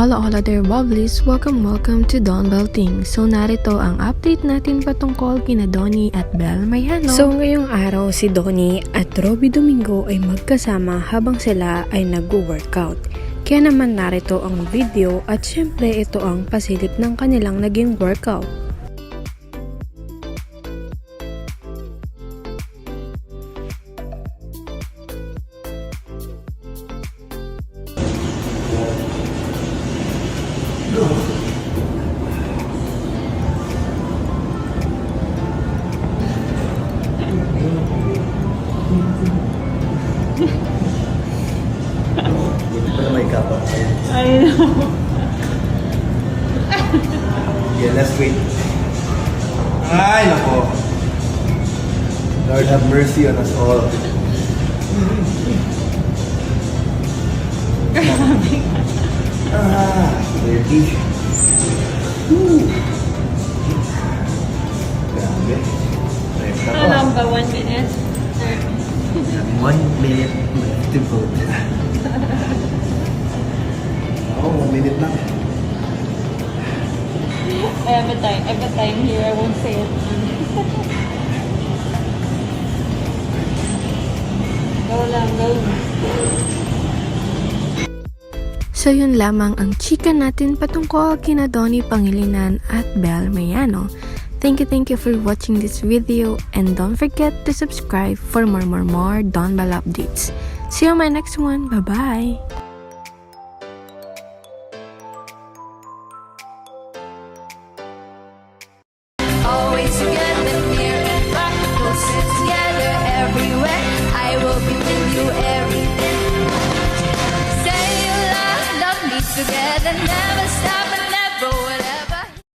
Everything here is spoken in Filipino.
Hola hola there Bubblies! Welcome welcome to Don Belting. So narito ang update natin patungkol kina Donnie at Belle Mayano. So ngayong araw si Donnie at Robby Domingo ay magkasama habang sila ay nag-workout. Kaya naman narito ang video at syempre ito ang pasilip ng kanilang naging workout. Pa na. I know. Yeah, let's wait. Ay, nako. Lord have mercy on us all. ah, dirty. Grabe. Ano ba? One minute? One minute to vote. One minute lang. I have a time. I have a time here. I won't say it. go lang, go. So yun lamang ang chika natin patungkol kina Donnie Pangilinan at Belle Mayano. Thank you, thank you for watching this video and don't forget to subscribe for more, more, more Don Bell updates. See you on my next one. Bye-bye! Together, never